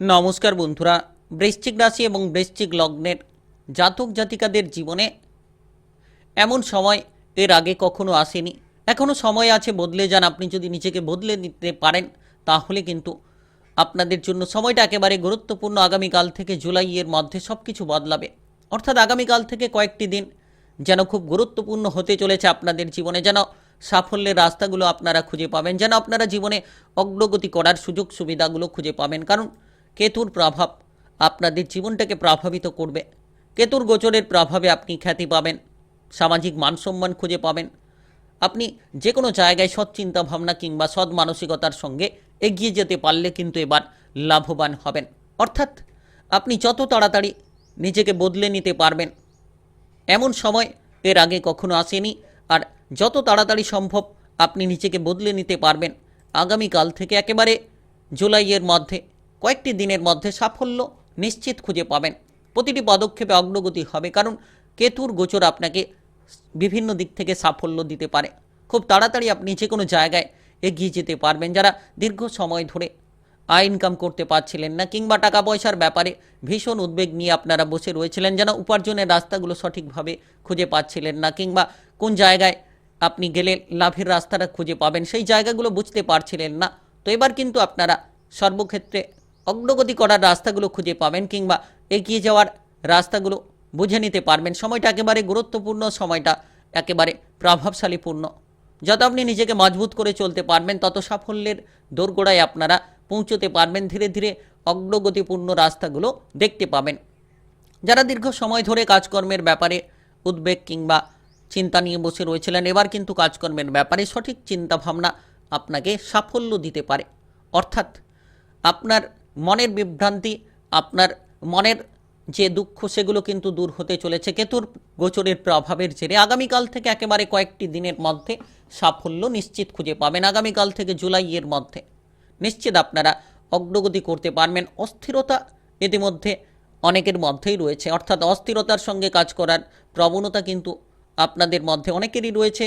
নমস্কার বন্ধুরা। বৃশ্চিক রাশি এবং বৃশ্চিক লগ্নের জাতক জাতিকাদের জীবনে এমন সময় এর আগে কখনো আসেনি। এখনও সময় আছে বদলে যান। আপনি যদি নিজেকে বদলে নিতে পারেন, তাহলে কিন্তু আপনাদের জন্য সময়টা একেবারে গুরুত্বপূর্ণ। আগামীকাল থেকে জুলাইয়ের মধ্যে সব কিছু বদলাবে। অর্থাৎ আগামীকাল থেকে কয়েকটি দিন যেন খুব গুরুত্বপূর্ণ হতে চলেছে আপনাদের জীবনে। যেন সাফল্যের রাস্তাগুলো আপনারা খুঁজে পাবেন। যেন আপনারা জীবনে অগ্রগতি করার সুযোগ সুবিধাগুলো খুঁজে পাবেন। কারণ কেতুর প্রভাব আপনাদের জীবনটাকে প্রভাবিত করবে। কেতুর গোচরের প্রভাবে আপনি খ্যাতি পাবেন, সামাজিক মানসম্মান খুঁজে পাবেন। আপনি যে কোনো জায়গায় সৎ চিন্তা ভাবনা কিংবা সৎ মানসিকতার সঙ্গে এগিয়ে যেতে পারলে কিন্তু এবার লাভবান হবেন। অর্থাৎ আপনি যত তাড়াতাড়ি নিজেকে বদলে নিতে পারবেন, এমন সময় এর আগে কখনো আসেনি আর যত তাড়াতাড়ি সম্ভব আপনি নিজেকে বদলে নিতে পারবেন। আগামীকাল থেকে একেবারে জুলাইয়ের মধ্যে কয়েকটি দিনের মধ্যে সাফল্য নিশ্চিত খুঁজে পাবেন। প্রতিটি পদক্ষেপে অগ্রগতি হবে, কারণ কেতুর গোচর আপনাকে বিভিন্ন দিক থেকে সাফল্য দিতে পারে। খুব তাড়াতাড়ি আপনি যে কোনো জায়গায় এগিয়ে যেতে পারবেন, যারা দীর্ঘ সময় ধরে আয় ইনকাম করতে পারছিলেন না কিংবা টাকা পয়সার ব্যাপারে ভীষণ উদ্বেগ নিয়ে আপনারা বসে রয়েছিলেন, যেন উপার্জনের রাস্তাগুলো সঠিকভাবে খুঁজে পাচ্ছিলেন না কিংবা কোন জায়গায় আপনি গেলে লাভের রাস্তাটা খুঁজে পাবেন, সেই জায়গাগুলো বুঝতে পারছিলেন না। তো এবার কিন্তু আপনারা সর্বক্ষেত্রে অগ্রগতি করার রাস্তাগুলো খুঁজে পাবেন কিংবা এগিয়ে যাওয়ার রাস্তাগুলো বুঝে নিতে পারবেন। সময়টা একেবারে গুরুত্বপূর্ণ, সময়টা একেবারে প্রভাবশালীপূর্ণ। যত আপনি নিজেকে মজবুত করে চলতে পারবেন, তত সাফল্যের দোরগোড়ায় আপনারা পৌঁছতে পারবেন। ধীরে ধীরে অগ্রগতিপূর্ণ রাস্তাগুলো দেখতে পাবেন। যারা দীর্ঘ সময় ধরে কাজকর্মের ব্যাপারে উদ্বেগ কিংবা চিন্তা নিয়ে বসে রয়েছিলেন, এবার কিন্তু কাজকর্মের ব্যাপারে সঠিক চিন্তা ভাবনা আপনাকে সাফল্য দিতে পারে। অর্থাৎ আপনার মনের বিভ্রান্তি, আপনার মনের যে দুঃখ, সেগুলো কিন্তু দূর হতে চলেছে। কেতুর গোচরের প্রভাবের জেরে আগামীকাল থেকে একেবারে কয়েকটি দিনের মধ্যে সাফল্য নিশ্চিত খুঁজে পাবেন। আগামীকাল থেকে জুলাইয়ের মধ্যে নিশ্চিত আপনারা অগ্রগতি করতে পারবেন। অস্থিরতা ইতিমধ্যে অনেকের মধ্যেই রয়েছে। অর্থাৎ অস্থিরতার সঙ্গে কাজ করার প্রবণতা কিন্তু আপনাদের মধ্যে অনেকেরই রয়েছে।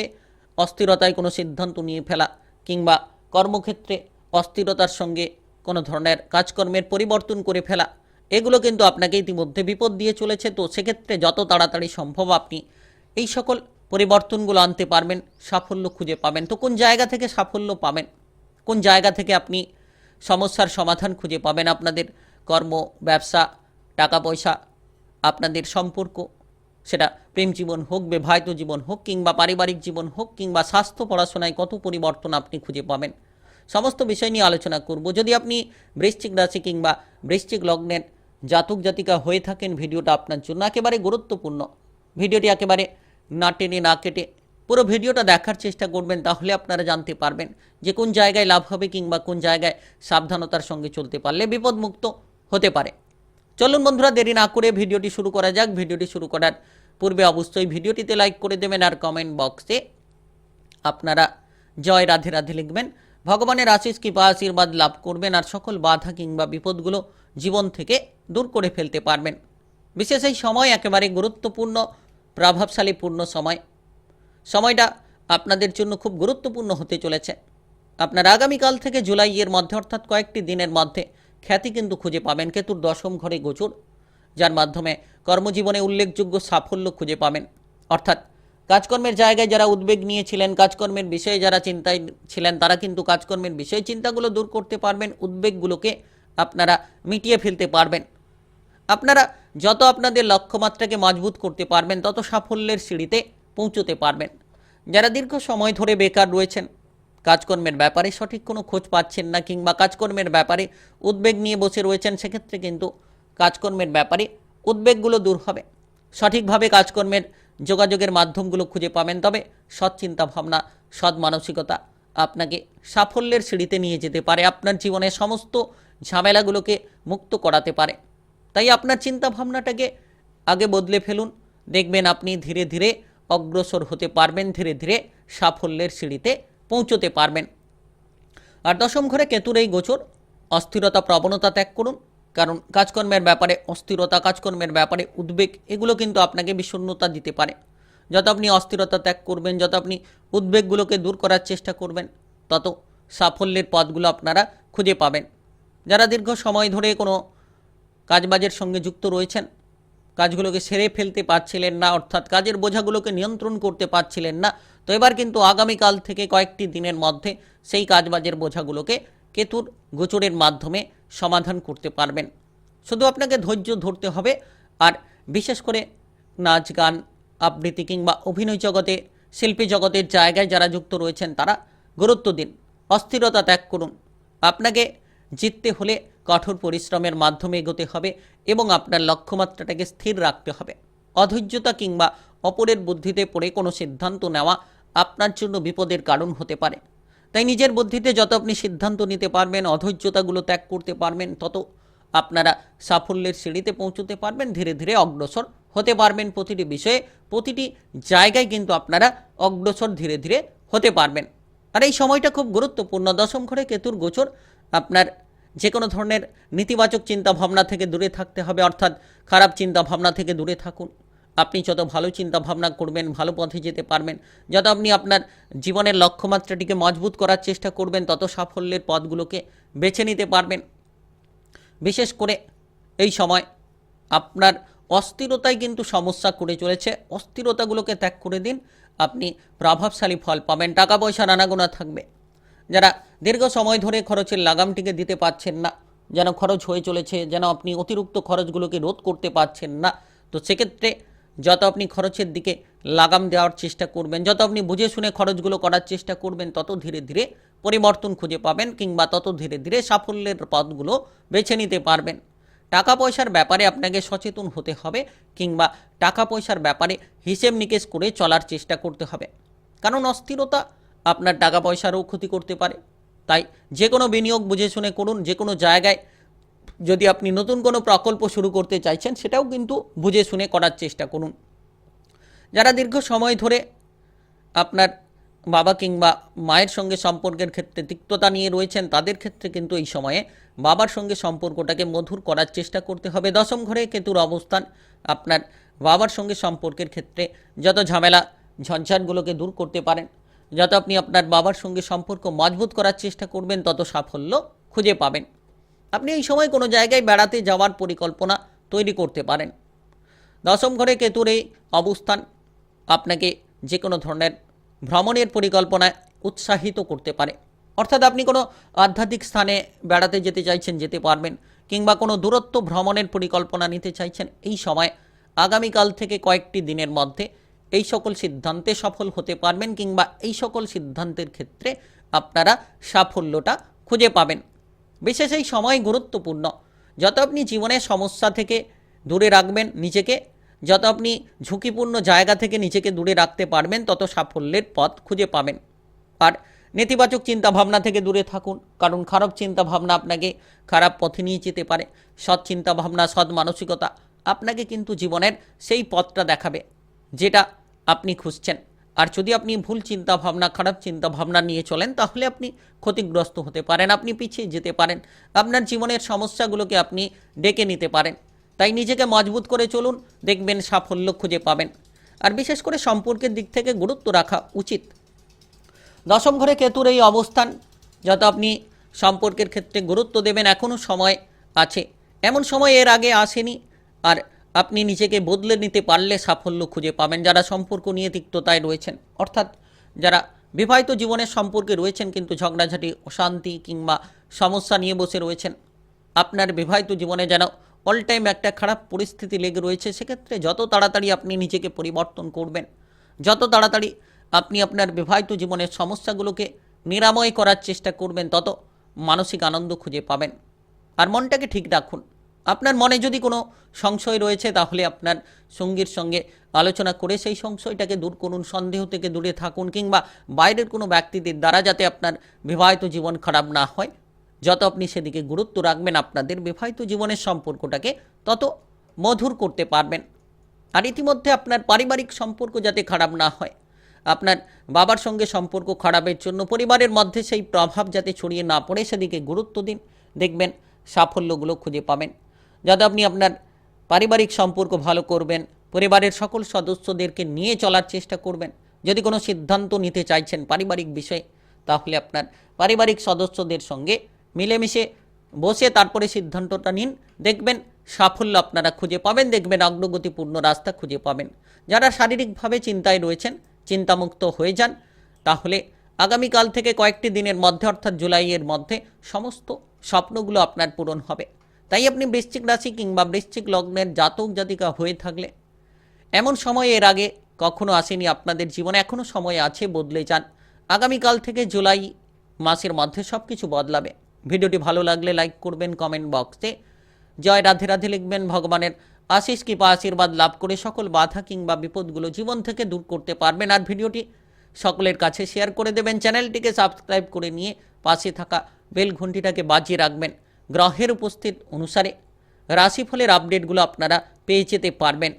অস্থিরতায় কোনো সিদ্ধান্ত নিয়ে ফেলা কিংবা কর্মক্ষেত্রে অস্থিরতার সঙ্গে কোনো ধরনের কাজকর্মের পরিবর্তন করে ফেলা। এগুলো কিন্তু আপনাকে ইতিমধ্যে বিপদ দিয়ে চলেছে, তো সেক্ষেত্রে যত তাড়াতাড়ি সম্ভব আপনি এই সকল পরিবর্তনগুলো আনতে পারবেন, সাফল্য খুঁজে পাবেন। তো কোন জায়গা থেকে সাফল্য পাবেন? কোন জায়গা থেকে আপনি সমস্যার সমাধান খুঁজে পাবেন? আপনাদের কর্ম, ব্যবসা টাকা পয়সা আপনাদের সম্পর্ক, সেটা প্রেম জীবন হোক, বিবাহিত জীবন হোক, কিংবা পারিবারিক জীবন হোক, কিংবা স্বাস্থ্য, পড়াশোনায় কত পরিবর্তন আপনি খুঁজে পাবেন? সমস্ত বিষয় নিয়ে আলোচনা করব। যদি আপনি বৃশ্চিক রাশি কিংবা বৃশ্চিক লগ্নের জাতক জাতিকা হয়ে থাকেন, ভিডিওটা আপনার জন্য একেবারে গুরুত্বপূর্ণ। ভিডিওটি একেবারে না টেনে না কেটে পুরো ভিডিওটা দেখার চেষ্টা করবেন, তাহলে আপনারা জানতে পারবেন যে কোন জায়গায় লাভ হবে কিংবা কোন জায়গায় সাবধানতার সঙ্গে চলতে পারলে বিপদমুক্ত হতে পারে। চলুন বন্ধুরা, দেরি না করে ভিডিওটি শুরু করা যাক। ভিডিওটি শুরু করার পূর্বে অবশ্যই ভিডিওটিতে লাইক করে দেবেন আর কমেন্ট বক্সে আপনারা জয় রাধে রাধে লিখবেন। ভগবানের আশিস কৃপা, আশীর্বাদ লাভ করবেন আর সকল বাধা কিংবা বিপদগুলো জীবন থেকে দূর করে ফেলতে পারবেন। বিশেষ এই সময় একেবারে গুরুত্বপূর্ণ প্রভাবশালীপূর্ণ সময়। সময়টা আপনাদের জন্য খুব গুরুত্বপূর্ণ হতে চলেছে। আপনার আগামীকাল থেকে জুলাইয়ের মধ্যে, অর্থাৎ কয়েকটি দিনের মধ্যে খ্যাতি কিন্তু খুঁজে পাবেন। কেতুর দশম ঘরে গোচর, যার মাধ্যমে কর্মজীবনে উল্লেখযোগ্য সাফল্য খুঁজে পাবেন। অর্থাৎ কাজকর্মের জায়গায় যারা উদ্বেগ নিয়েছিলেন, কাজকর্মের বিষয়ে যারা চিন্তায় ছিলেন, তারা কিন্তু কাজকর্মের বিষয়ে চিন্তাগুলো দূর করতে পারবেন, উদ্বেগগুলোকে আপনারা মিটিয়ে ফেলতে পারবেন। আপনারা যত আপনাদের লক্ষ্যমাত্রাকে মজবুত করতে পারবেন, তত সাফল্যের সিঁড়িতে পৌঁছতে পারবেন। যারা দীর্ঘ সময় ধরে বেকার রয়েছেন, কাজকর্মের ব্যাপারে সঠিক কোনো খোঁজ পাচ্ছেন না কিংবা কাজকর্মের ব্যাপারে উদ্বেগ নিয়ে বসে রয়েছেন, সেক্ষেত্রে কিন্তু কাজকর্মের ব্যাপারে উদ্বেগগুলো দূর হবে। সঠিকভাবে কাজকর্মের যোগাযোগের মাধ্যমগুলো খুঁজে পাবেন। তবে সৎ চিন্তা ভাবনা, সৎ মানসিকতা আপনাকে সাফল্যের সিঁড়িতে নিয়ে যেতে পারে। আপনার জীবনের সমস্ত ঝামেলাগুলোকে মুক্ত করাতে পারে। তাই আপনার চিন্তা ভাবনাটাকে আগে বদলে ফেলুন। দেখবেন আপনি ধীরে ধীরে অগ্রসর হতে পারবেন, ধীরে ধীরে সাফল্যের সিঁড়িতে পৌঁছতে পারবেন। আর দশম ঘরে কেতুর এই গোচর, অস্থিরতা, প্রবণতা ত্যাগ করুন। কারণ কাজকর্মের ব্যাপারে অস্থিরতা, কাজকর্মের ব্যাপারে উদ্বেগ, এগুলো কিন্তু আপনাকে বিষণ্ণতা দিতে পারে। যত আপনি অস্থিরতা ত্যাগ করবেন, যত আপনি উদ্বেগগুলোকে দূর করার চেষ্টা করবেন, তত সাফল্যের পথগুলো আপনারা খুঁজে পাবেন। যারা দীর্ঘ সময় ধরে কোনো কাজবাজের সঙ্গে যুক্ত রয়েছেন, কাজগুলোকে সেরে ফেলতে পারছিলেন না, অর্থাৎ কাজের বোঝাগুলোকে নিয়ন্ত্রণ করতে পারছিলেন না, তো এবার কিন্তু আগামীকাল থেকে কয়েকটি দিনের মধ্যে সেই কাজবাজের বোঝাগুলোকে কেতুর গোচরের মাধ্যমে সমাধান করতে পারবেন। শুধু আপনাকে ধৈর্য ধরতে হবে। আর বিশেষ করে নাচ, গান, আবৃত্তি কিংবা অভিনয় জগতে, শিল্পী জগতের জায়গায় যারা যুক্ত রয়েছেন, তারা গুরুত্ব দিন, অস্থিরতা ত্যাগ করুন। আপনাকে জিততে হলে কঠোর পরিশ্রমের মাধ্যমে এগোতে হবে এবং আপনার লক্ষ্যমাত্রাটাকে স্থির রাখতে হবে। অধৈর্যতা কিংবা অপরের বুদ্ধিতে পড়ে কোনো সিদ্ধান্ত নেওয়া আপনার জন্য বিপদের কারণ হতে পারে। তাই নিজের বুদ্ধিতে যত আপনি সিদ্ধান্ত নিতে পারবেন, অধৈর্যতাগুলো ত্যাগ করতে পারবেন, তত আপনারা সাফল্যের সিঁড়িতে পৌঁছতে পারবেন, ধীরে ধীরে অগ্রসর হতে পারবেন প্রতিটি বিষয়ে, প্রতিটি জায়গায় কিন্তু আপনারা অগ্রসর ধীরে ধীরে হতে পারবেন। আর এই সময়টা খুব গুরুত্বপূর্ণ। দশম ঘরে কেতুর গোচর, আপনার যে কোনো ধরনের নেতিবাচক চিন্তা ভাবনা থেকে দূরে থাকতে হবে, অর্থাৎ খারাপ চিন্তা ভাবনা থেকে দূরে থাকুন। আপনি যত ভালো চিন্তা ভাবনা করবেন, ভালো পথে যেতে পারবেন, যত আপনি আপনার জীবনের লক্ষ্যমাত্রাটিকে মজবুত করার চেষ্টা করবেন, তত সাফল্যের পথগুলোকে বেছে নিতে পারবেন। বিশেষ করে এই সময় আপনার অস্থিরতাই কিন্তু সমস্যা করে চলেছে। অস্থিরতাগুলোকে ত্যাগ করে দিন, আপনি প্রভাবশালী ফল পাবেন টাকা পয়সার নানাগোনা থাকবে। যারা দীর্ঘ সময় ধরে খরচের লাগামটিকে দিতে পারছেন না, যেন খরচ হয়ে চলেছে, যেন আপনি অতিরিক্ত খরচগুলোকে রোধ করতে পারছেন না, তো সেক্ষেত্রে যত আপনি খরচের দিকে লাগাম দেওয়ার চেষ্টা করবেন, যত আপনি বুঝে শুনে খরচগুলো করার চেষ্টা করবেন, তত ধীরে ধীরে পরিবর্তন খুঁজে পাবেন কিংবা তত ধীরে ধীরে সাফল্যের পথগুলো বেছে নিতে পারবেন। টাকা পয়সার ব্যাপারে আপনাকে সচেতন হতে হবে কিংবা টাকা পয়সার ব্যাপারে হিসেব নিকেশ করে চলার চেষ্টা করতে হবে। কারণ অস্থিরতা আপনার টাকা পয়সারও ক্ষতি করতে পারে। তাই যে কোনো বিনিয়োগ বুঝে শুনে করুন যে কোনো জায়গায় যদি আপনি নতুন কোনো প্রকল্প শুরু করতে চাইছেন, সেটাও কিন্তু বুঝে শুনে করার চেষ্টা করুন। যারা দীর্ঘ সময় ধরে আপনার বাবা কিংবা মায়ের সঙ্গে সম্পর্কের ক্ষেত্রে তিক্ততা নিয়ে রয়েছেন, তাদের ক্ষেত্রে কিন্তু এই সময়ে বাবার সঙ্গে সম্পর্কটাকে মধুর করার চেষ্টা করতে হবে। দশম ঘরে কেতুর অবস্থান, আপনার বাবার সঙ্গে সম্পর্কের ক্ষেত্রে যত ঝামেলা, ঝঞ্ঝাটগুলোকে দূর করতে পারেন, যত আপনি আপনার বাবার সঙ্গে সম্পর্ক মজবুত করার চেষ্টা করবেন, তত সাফল্য খুঁজে পাবেন। আপনি এই সময় কোনো জায়গায় বেড়াতে যাওয়ার পরিকল্পনা তৈরি করতে পারেন। দশম ঘরে কেতুর এই অবস্থান আপনাকে যে কোনো ধরনের ভ্রমণের পরিকল্পনায় উৎসাহিত করতে পারে। অর্থাৎ আপনি কোনো আধ্যাত্মিক স্থানে বেড়াতে যেতে চাইছেন, যেতে পারবেন কিংবা কোনো দূরত্ব ভ্রমণের পরিকল্পনা নিতে চাইছেন, এই সময় আগামীকাল থেকে কয়েকটি দিনের মধ্যে এই সকল সিদ্ধান্তে সফল হতে পারবেন কিংবা এই সকল সিদ্ধান্তের ক্ষেত্রে আপনারা সাফল্যটা খুঁজে পাবেন। বিশেষ এই সময় গুরুত্বপূর্ণ। যত আপনি জীবনের সমস্যা থেকে দূরে রাখবেন নিজেকে, যত আপনি ঝুঁকিপূর্ণ জায়গা থেকে নিজেকে দূরে রাখতে পারবেন, তত সাফল্যের পথ খুঁজে পাবেন। আর নেতিবাচক চিন্তাভাবনা থেকে দূরে থাকুন, কারণ খারাপ চিন্তাভাবনা আপনাকে খারাপ পথে নিয়ে যেতে পারে। সৎ চিন্তাভাবনা, সৎ মানসিকতা আপনাকে কিন্তু জীবনের সেই পথটা দেখাবে, যেটা আপনি খুঁজছেন। আর যদি আপনি ভুল চিন্তা ভাবনা খারাপ চিন্তা ভাবনা নিয়ে চলেন, তাহলে আপনি ক্ষতিগ্রস্ত হতে পারেন, আপনি পিছিয়ে যেতে পারেন। আপনার জীবনের সমস্যাগুলোকে আপনি ডেকে নিতে পারেন। তাই নিজেকে মজবুত করে চলুন, দেখবেন সাফল্য খুঁজে পাবেন। আর বিশেষ করে সম্পর্কের দিক থেকে গুরুত্ব রাখা উচিত। দশম ঘরে কেতুর এই অবস্থান, যত আপনি সম্পর্কের ক্ষেত্রে গুরুত্ব দেবেন এখনও সময় আছে। এমন সময় এর আগে আসেনি, আর আপনি নিজেকে বদলে নিতে পারলে সাফল্য খুঁজে পাবেন। যারা সম্পর্ক নিয়ে তিক্ততায় রয়েছেন, অর্থাৎ যারা বিবাহিত জীবনের সম্পর্কে রয়েছেন কিন্তু ঝগড়াঝাটি, অশান্তি কিংবা সমস্যা নিয়ে বসে রয়েছেন, আপনার বিবাহিত জীবনে যেন অল টাইম একটা খারাপ পরিস্থিতি লেগে রয়েছে, সেক্ষেত্রে যত তাড়াতাড়ি আপনি নিজেকে পরিবর্তন করবেন, যত তাড়াতাড়ি আপনি আপনার বিবাহিত জীবনের সমস্যাগুলোকে নিরাময় করার চেষ্টা করবেন, তত মানসিক আনন্দ খুঁজে পাবেন। আর মনটাকে ঠিক রাখুন আপনার মনে যদি কোনো সংশয় রয়েছে, তাহলে আপনার সঙ্গীর সঙ্গে আলোচনা করে সেই সংশয়টাকে দূর করুন, সন্দেহ থেকে দূরে থাকুন, কিংবা বাইরের কোনো ব্যক্তিদের দ্বারা যাতে আপনার বিবাহিত জীবন খারাপ না হয়। যত আপনি সেদিকে গুরুত্ব রাখবেন, আপনাদের বিবাহিত জীবনের সম্পর্কটাকে তত মধুর করতে পারবেন। আর ইতিমধ্যে আপনার পারিবারিক সম্পর্ক যাতে খারাপ না হয়, আপনার বাবার সঙ্গে সম্পর্ক খারাপের জন্য, পরিবারের মধ্যে সেই প্রভাব যাতে ছড়িয়ে না পড়ে, সেদিকে গুরুত্ব দিন। দেখবেন সাফল্যগুলো খুঁজে পাবেন। যাতে আপনি আপনার পারিবারিক সম্পর্ক ভালো করবেন, পরিবারের সকল সদস্যদেরকে নিয়ে চলার চেষ্টা করবেন। যদি কোনো সিদ্ধান্ত নিতে চাইছেন পারিবারিক বিষয়ে, তাহলে আপনার পারিবারিক সদস্যদের সঙ্গে মিলেমিশে বসে তারপরে সিদ্ধান্তটা নিন। দেখবেন সাফল্য আপনারা খুঁজে পাবেন, দেখবেন অগ্রগতিপূর্ণ রাস্তা খুঁজে পাবেন। যারা শারীরিকভাবে চিন্তায় রয়েছেন, চিন্তামুক্ত হয়ে যান, তাহলে আগামীকাল থেকে কয়েকটি দিনের মধ্যে, অর্থাৎ জুলাইয়ের মধ্যে, সমস্ত স্বপ্নগুলো আপনার পূরণ হবে। তাই আপনি বৃশ্চিক রাশি কিংবা বৃশ্চিক লগ্নের জাতক জাতিকা হয়ে থাকলে এমন সময় এর আগে কখনো আসেনি আপনাদের জীবনে এখনও সময় আছে, বদলে যান। আগামীকাল থেকে জুলাই মাসের মধ্যে সব কিছু বদলাবে। ভিডিওটি ভালো লাগলে লাইক করবেন, কমেন্ট বক্সে। জয় রাধে রাধে লিখবেন ভগবানের আশিস, কৃপা, আশীর্বাদ লাভ করে সকল বাধা কিংবা বিপদগুলো জীবন থেকে দূর করতে পারবেন। আর ভিডিওটি সকলের কাছে শেয়ার করে দেবেন। চ্যানেলটিকে সাবস্ক্রাইব করে নিয়ে পাশে থাকা বেল ঘন্টিটাকে বাজিয়ে রাখবেন। গ্রহের উপস্থিত অনুসারে রাশিফলের আপডেটগুলো আপনারা পেয়ে যেতে পারবেন।